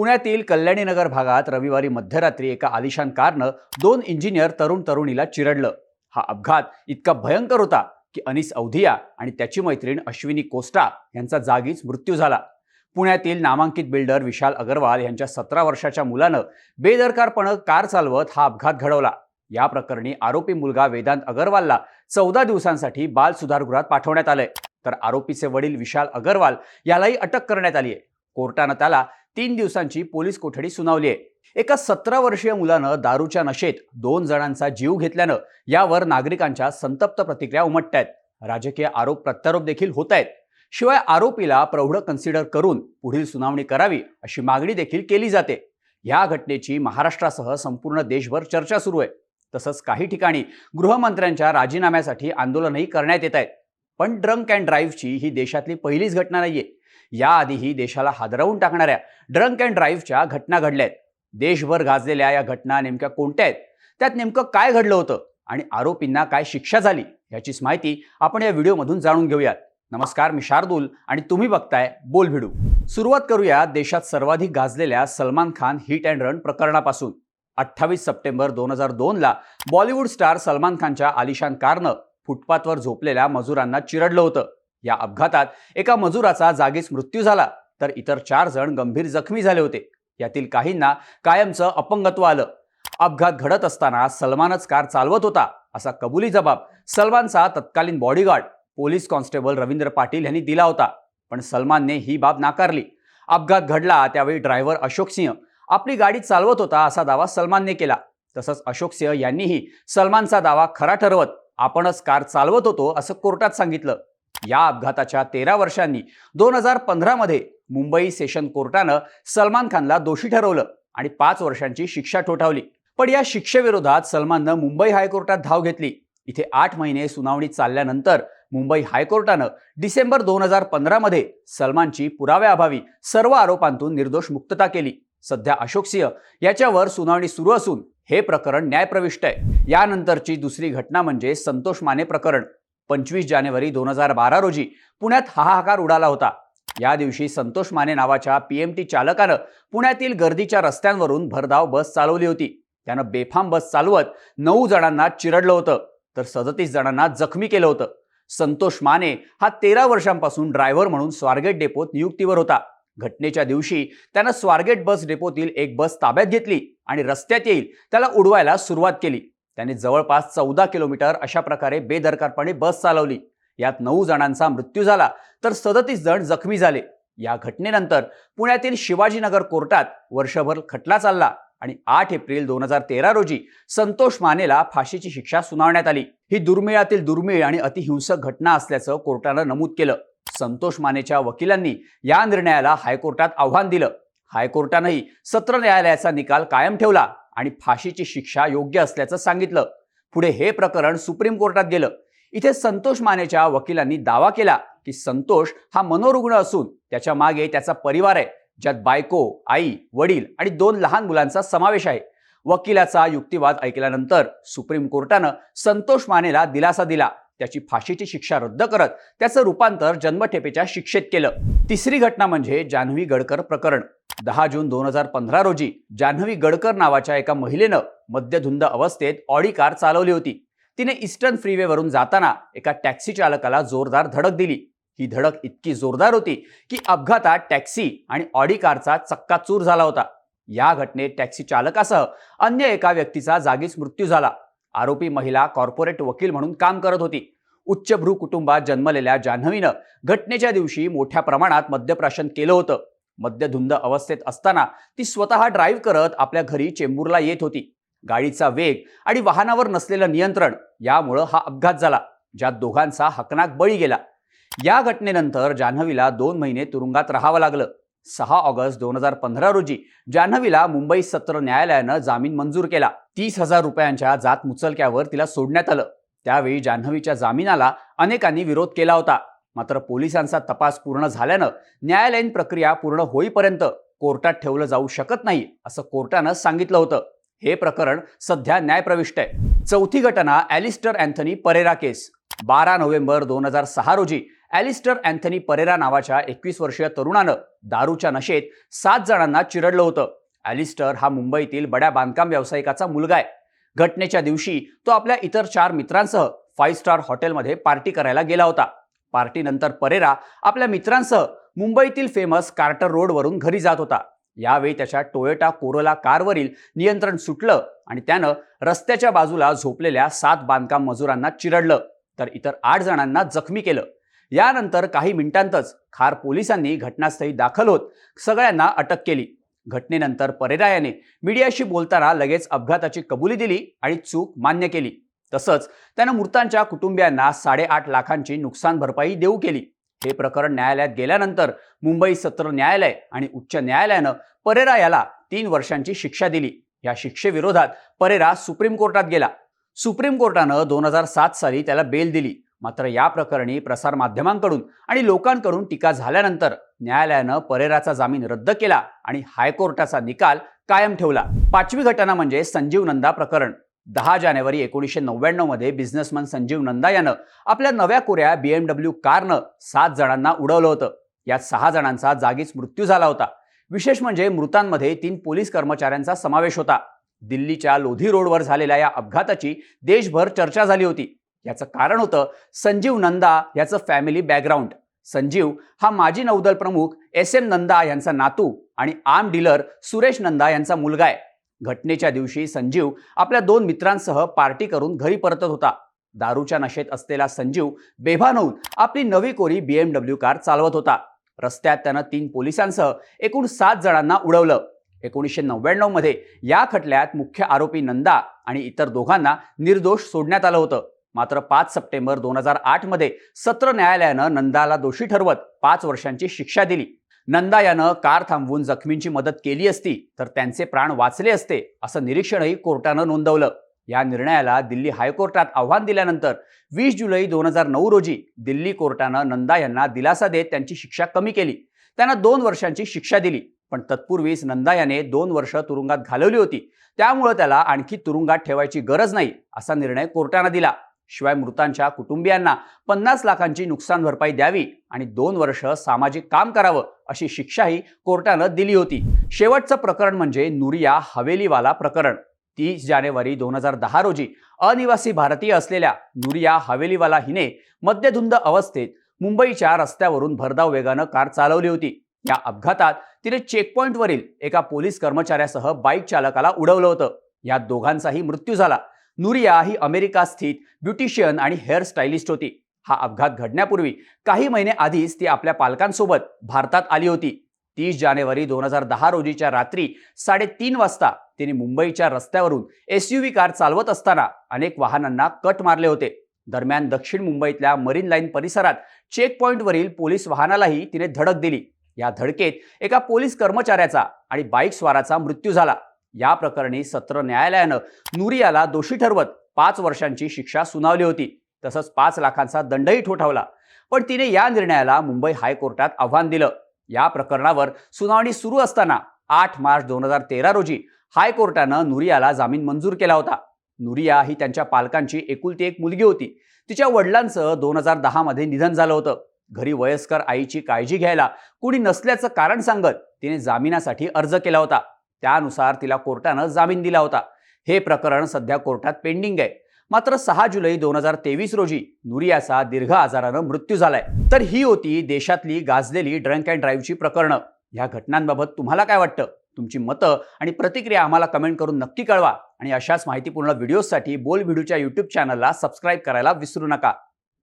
पुण्यातील कल्याणीनगर भागात रविवारी मध्यरात्री एका आलिशान कारनं दोन इंजिनियर तरुण तरुणीला चिरडलं. हा अपघात इतका भयंकर होता की अनिस अवधिया आणि त्याची मैत्रीण अश्विनी कोस्टा यांचा जागीच मृत्यू झाला. पुण्यातील नामांकित बिल्डर विशाल अगरवाल यांच्या सतरा वर्षाच्या मुलानं बेदरकारपणे कार चालवत हा अपघात घडवला. या प्रकरणी आरोपी मुलगा वेदांत अगरवालला चौदा दिवसांसाठी बाल सुधारगृहात पाठवण्यात आलंय. तर आरोपीचे वडील विशाल अगरवाल यालाही अटक करण्यात आली आहे कोर्टानं त्याला तीन दिवसांची पोलीस कोठडी सुनावली आहे. एका सतरा वर्षीय मुलानं दारूच्या नशेत दोन जणांचा जीव घेतल्यानं यावर नागरिकांच्या संतप्त प्रतिक्रिया उमटत आहेत राजकीय आरोप प्रत्यारोप देखील होत आहेत शिवाय आरोपीला प्रौढ कन्सिडर करून पुढील सुनावणी करावी अशी मागणी देखील केली जाते. या घटनेची महाराष्ट्रासह संपूर्ण देशभर चर्चा सुरू आहे. तसंच काही ठिकाणी गृहमंत्र्यांच्या राजीनाम्यासाठी आंदोलनही करण्यात येत आहेत. पण ड्रंक अँड ड्राईव्हची ही देशातली पहिलीच घटना नाहीये. याआधीही देशाला हादरवून टाकणाऱ्या ड्रंक अँड ड्राईव्हच्या घटना घडल्या आहेत देशभर गाजलेल्या या घटना नेमक्या कोणत्या आहेत? त्यात नेमकं काय घडलं होतं? आणि आरोपींना काय शिक्षा झाली? याचीच माहिती आपण या व्हिडिओमधून जाणून घेऊयात. नमस्कार मी शार्दूल आणि तुम्ही बघताय बोल भिडू. सुरुवात करूया देशात सर्वाधिक गाजलेल्या Salman Khan hit and run प्रकरणापासून. अठ्ठावीस सप्टेंबर दोन हजार दोनला बॉलिवूड स्टार सलमान खानच्या आलिशान कारनं फुटपाथवर झोपलेल्या मजुरांना चिरडलं होतं. या अपघातात एका मजुराचा जागीच मृत्यू झाला तर इतर चार जण गंभीर जखमी झाले होते. यातील काहींना कायमचं अपंगत्व आलं. अपघात घडत असताना सलमानच कार चालवत होता असा कबुली जबाब सलमानचा तत्कालीन bodyguard police constable Ravindra Patil यांनी दिला होता. पण सलमानने ही बाब नाकारली. अपघात घडला त्यावेळी ड्रायव्हर अशोक सिंह आपली गाडी चालवत होता असा दावा सलमानने केला. तसंच अशोक सिंह यांनीही सलमानचा दावा खरा ठरवत आपणच कार चालवत होतो असं कोर्टात सांगितलं. या अपघाताच्या तेरा वर्षांनी दोन हजार पंधरामध्ये मुंबई सेशन कोर्टानं सलमान खानला दोषी ठरवलं आणि पाच वर्षांची शिक्षा ठोठावली. पण या शिक्षेविरोधात सलमाननं मुंबई हायकोर्टात धाव घेतली. इथे आठ महिने सुनावणी चालल्यानंतर मुंबई हायकोर्टानं डिसेंबर दोन हजार पंधरामध्ये सलमानची पुराव्याअभावी सर्व आरोपांतून निर्दोष मुक्तता केली. सध्या अशोक सिंह याच्यावर सुनावणी सुरू असून हे प्रकरण न्यायप्रविष्ट आहे. यानंतरची दुसरी घटना म्हणजे संतोष माने प्रकरण. पंचवीस जानेवारी दोन हजार बारा रोजी पुण्यात हाहाकार उडाला होता. या दिवशी संतोष माने नावाच्या पीएमटी चालकानं पुण्यातील गर्दीच्या रस्त्यांवरून भरधाव बस चालवली होती. त्यानं बेफाम बस चालवत नऊ जणांना चिरडलं होतं तर सदतीस जणांना जखमी केलं होतं. संतोष माने हा तेरा वर्षांपासून ड्रायव्हर म्हणून स्वारगेट डेपोत नियुक्तीवर होता. घटनेच्या दिवशी त्यानं स्वारगेट बस डेपोतील एक बस ताब्यात घेतली आणि रस्त्यात येईल त्याला उडवायला सुरुवात केली. त्याने जवळपास चौदा किलोमीटर अशा प्रकारे बेदरकारपणे बस चालवली. यात नऊ जणांचा मृत्यू झाला तर सदतीस जण जखमी झाले. या घटनेनंतर पुण्यातील शिवाजीनगर कोर्टात वर्षभर खटला चालला आणि आठ एप्रिल दोन हजार तेरा रोजी संतोष मानेला फाशीची शिक्षा सुनावण्यात आली. ही दुर्मिळातील दुर्मिळ आणि अतिहिंसक घटना असल्याचं कोर्टानं नमूद केलं. संतोष मानेच्या वकिलांनी या निर्णयाला हायकोर्टात आव्हान दिलं. हायकोर्टानंही सत्र न्यायालयाचा निकाल कायम ठेवला. आणि फाशीची शिक्षा योग्य असल्याचं सांगितलं. पुढे हे प्रकरण सुप्रीम कोर्टात गेलं. इथे संतोष मानेच्या वकिलांनी दावा केला की संतोष हा मनोरुग्ण असून त्याच्यामागे त्याचा परिवार आहे ज्यात बायको आई वडील आणि दोन लहान मुलांचा समावेश आहे. वकिलाचा युक्तिवाद ऐकल्यानंतर सुप्रीम कोर्टानं संतोष मानेला दिलासा दिला. त्याची फाशीची शिक्षा रद्द करत त्याचं रूपांतर जन्मठेपेच्या शिक्षेत केलं. तिसरी घटना म्हणजे जान्हवी गडकर प्रकरण. दहा जून दोन हजार पंधरा रोजी जान्हवी गडकर नावाच्या एका महिलेनं मद्यधुंद अवस्थेत ऑडी कार चालवली होती. तिने ईस्टर्न फ्रीवेवरून जाताना एका टॅक्सी चालकाला जोरदार धडक दिली. ही धडक इतकी जोरदार होती की अपघातात टॅक्सी आणि ऑडी कारचा चक्काचूर झाला होता. या घटनेत टॅक्सी चालकासह अन्य एका व्यक्तीचा जागीच मृत्यू झाला. आरोपी महिला कॉर्पोरेट वकील म्हणून काम करत होती. उच्चभ्रू कुटुंबात जन्मलेल्या जान्हवीनं घटनेच्या दिवशी मोठ्या प्रमाणात मद्यप्राशन केलं होतं. मद्यधुंद अवस्थेत असताना ती स्वतः ड्राईव्ह करत आपल्या घरी चेंबूरला येत होती. गाडीचा वेग आणि वाहनावर नसलेलं नियंत्रण यामुळं हा अपघात झाला ज्यात दोघांचा हकनाक बळी गेला. या घटनेनंतर जान्हवीला दोन महिने तुरुंगात राहावं लागलं. सहा ऑगस्ट दोन हजार पंधरा रोजी जान्हवीला मुंबई सत्र न्यायालयानं जामीन मंजूर केला. तीस हजार रुपयांच्या जात मुचलक्यावर तिला सोडण्यात आलं. त्यावेळी जान्हवीच्या जामिनाला अनेकांनी विरोध केला होता. मात्र पोलिसांचा तपास पूर्ण झाल्यानं न्यायालयीन प्रक्रिया पूर्ण होईपर्यंत कोर्टात ठेवलं जाऊ शकत नाही असं कोर्टानं सांगितलं होतं. हे प्रकरण सध्या न्यायप्रविष्ट आहे. चौथी घटना ॲलिस्टर अँथनी परेरा केस. बारा नोव्हेंबर दोन हजार सहा रोजी ॲलिस्टर अँथनी परेरा नावाच्या एकवीस वर्षीय तरुणानं दारूच्या नशेत सात जणांना चिरडलं होतं. ॲलिस्टर हा मुंबईतील बड्या बांधकाम व्यावसायिकाचा मुलगा आहे. घटनेच्या दिवशी तो आपल्या इतर चार मित्रांसह फाईव्ह स्टार हॉटेलमध्ये पार्टी करायला गेला होता. पार्टीनंतर परेरा आपल्या मित्रांसह मुंबईतील फेमस कार्टर रोडवरून घरी जात होता. यावेळी त्याच्या टोयोटा कोरोला कारवरील नियंत्रण सुटलं आणि त्यानं रस्त्याच्या बाजूला झोपलेल्या सात बांधकाम मजुरांना चिरडलं. तर इतर आठ जणांना जखमी केलं. यानंतर काही मिनिटांतच खार पोलिसांनी घटनास्थळी दाखल होत सगळ्यांना अटक केली. घटनेनंतर परेरा याने मीडियाशी बोलताना लगेच अपघाताची कबुली दिली आणि चूक मान्य केली. तसंच त्यानं मृतांच्या कुटुंबियांना साडेआठ लाखांची नुकसान भरपाई देऊ केली. हे प्रकरण न्यायालयात गेल्यानंतर मुंबई सत्र न्यायालय आणि उच्च न्यायालयानं परेरा याला तीन वर्षांची शिक्षा दिली. या शिक्षेविरोधात परेरा सुप्रीम कोर्टात गेला. सुप्रीम कोर्टानं दोन हजार सात साली त्याला बेल दिली. मात्र या प्रकरणी प्रसारमाध्यमांकडून आणि लोकांकडून टीका झाल्यानंतर न्यायालयानं परेराचा जामीन रद्द केला आणि हायकोर्टाचा निकाल कायम ठेवला. पाचवी घटना म्हणजे संजीव नंदा प्रकरण. दहा जानेवारी एकोणीसशे नव्याण्णवमध्ये बिझनेसमन संजीव नंदा यानं आपल्या नव्या कोऱ्या बीएमडब्ल्यू कारनं सात जणांना उडवलं होतं. यात सहा जणांचा जागीच मृत्यू झाला होता. विशेष म्हणजे मृतांमध्ये तीन पोलीस कर्मचाऱ्यांचा समावेश होता. दिल्लीच्या लोधी रोडवर झालेल्या या अपघाताची देशभर चर्चा झाली होती. याचं कारण होतं संजीव नंदा याचं फॅमिली बॅकग्राऊंड संजीव हा माजी नौदल प्रमुख एस एम नंदा यांचा नातू आणि आर्म डीलर सुरेश नंदा यांचा मुलगा आहे. घटनेच्या दिवशी संजीव आपल्या दोन मित्रांसह पार्टी करून घरी परतत होता. दारूच्या नशेत असलेला संजीव बेभान होऊन आपली नवी कोरी बीएमडब्ल्यू कार चालवत होता. रस्त्यात त्यानं तीन पोलिसांसह एकूण सात जणांना उडवलं. एकोणीसशे नव्याण्णवमध्ये या खटल्यात मुख्य आरोपी नंदा आणि इतर दोघांना निर्दोष सोडण्यात आलं होतं. मात्र पाच सप्टेंबर दोन हजार आठमध्ये सत्र न्यायालयानं नंदाला दोषी ठरवत पाच वर्षांची शिक्षा दिली. नंदा यानं कार थांबवून जखमींची मदत केली असती तर त्यांचे प्राण वाचले असते असं निरीक्षणही कोर्टानं नोंदवलं. या निर्णयाला दिल्ली हायकोर्टात आव्हान दिल्यानंतर वीस जुलै दोन हजार नऊ रोजी दिल्ली कोर्टानं नंदा यांना दिलासा देत त्यांची शिक्षा कमी केली. त्यांना दोन वर्षांची शिक्षा दिली पण तत्पूर्वीच नंदा याने दोन वर्ष तुरुंगात घालवली होती. त्यामुळे त्याला आणखी तुरुंगात ठेवायची गरज नाही असा निर्णय कोर्टानं दिला. शिवाय मृतांच्या कुटुंबियांना पन्नास लाखांची नुकसान भरपाई द्यावी आणि दोन वर्ष सामाजिक काम करावं अशी शिक्षाही कोर्टानं दिली होती. शेवटचं प्रकरण म्हणजे नुरिया हवेलीवाला प्रकरण. तीस जानेवारी दोन हजार दहा रोजी अनिवासी भारतीय असलेल्या नुरिया हवेलीवाला हिने मद्यधुंद अवस्थेत मुंबईच्या रस्त्यावरून भरधाव वेगानं कार चालवली होती. या अपघातात तिने चेकपॉईंटवरील एका पोलीस कर्मचाऱ्यासह बाईक चालकाला उडवलं होतं. या दोघांचाही मृत्यू झाला. नुरिया ही अमेरिका स्थित ब्युटिशियन आणि हेअर स्टायलिस्ट होती. हा अपघात घडण्यापूर्वी काही महिने आधीच ती आपल्या पालकांसोबत भारतात आली होती. तीस जानेवारी दोन हजार दहा रोजीच्या रात्री साडेतीन वाजता तिने मुंबईच्या रस्त्यावरून एस यू व्ही कार चालवत असताना अनेक वाहनांना कट मारले होते. दरम्यान दक्षिण मुंबईतल्या मरीन लाईन परिसरात चेक पॉईंटवरील पोलीस वाहनालाही तिने धडक दिली. या धडकेत एका पोलीस कर्मचाऱ्याचा आणि बाईक स्वाराचा मृत्यू झाला. या प्रकरणी सत्र न्यायालयानं नुरियाला दोषी ठरवत पाच वर्षांची शिक्षा सुनावली होती. तसंच पाच लाखांचा दंडही ठोठावला. पण तिने या निर्णयाला मुंबई हायकोर्टात आव्हान दिलं. या प्रकरणावर सुनावणी सुरू असताना आठ मार्च दोन हजार तेरा रोजी हायकोर्टानं नुरियाला जामीन मंजूर केला होता. नुरिया ही त्यांच्या पालकांची एकुलती एक मुलगी होती. तिच्या वडिलांचं दोन हजार दहामध्ये निधन झालं होतं. घरी वयस्कर आईची काळजी घ्यायला कुणी नसल्याचं कारण सांगत तिने जामिनासाठी अर्ज केला होता. त्यानुसार तिला कोर्टानं जामीन दिला होता. हे प्रकरण सध्या कोर्टात पेंडिंग आहे. मात्र सहा जुलै दोन हजार तेवीस रोजी नुरियाचा दीर्घ आजारानं मृत्यू झालाय. तर ही होती देशातली गाजलेली ड्रंक अँड ड्राईव्हची प्रकरणं. ह्या घटनांबाबत तुम्हाला काय वाटतं? तुमची मतं आणि प्रतिक्रिया आम्हाला कमेंट करून नक्की कळवा. आणि अशाच माहितीपूर्ण व्हिडिओसाठी बोल व्हिडिओच्या यूट्यूब चॅनलला सबस्क्राईब करायला विसरू नका.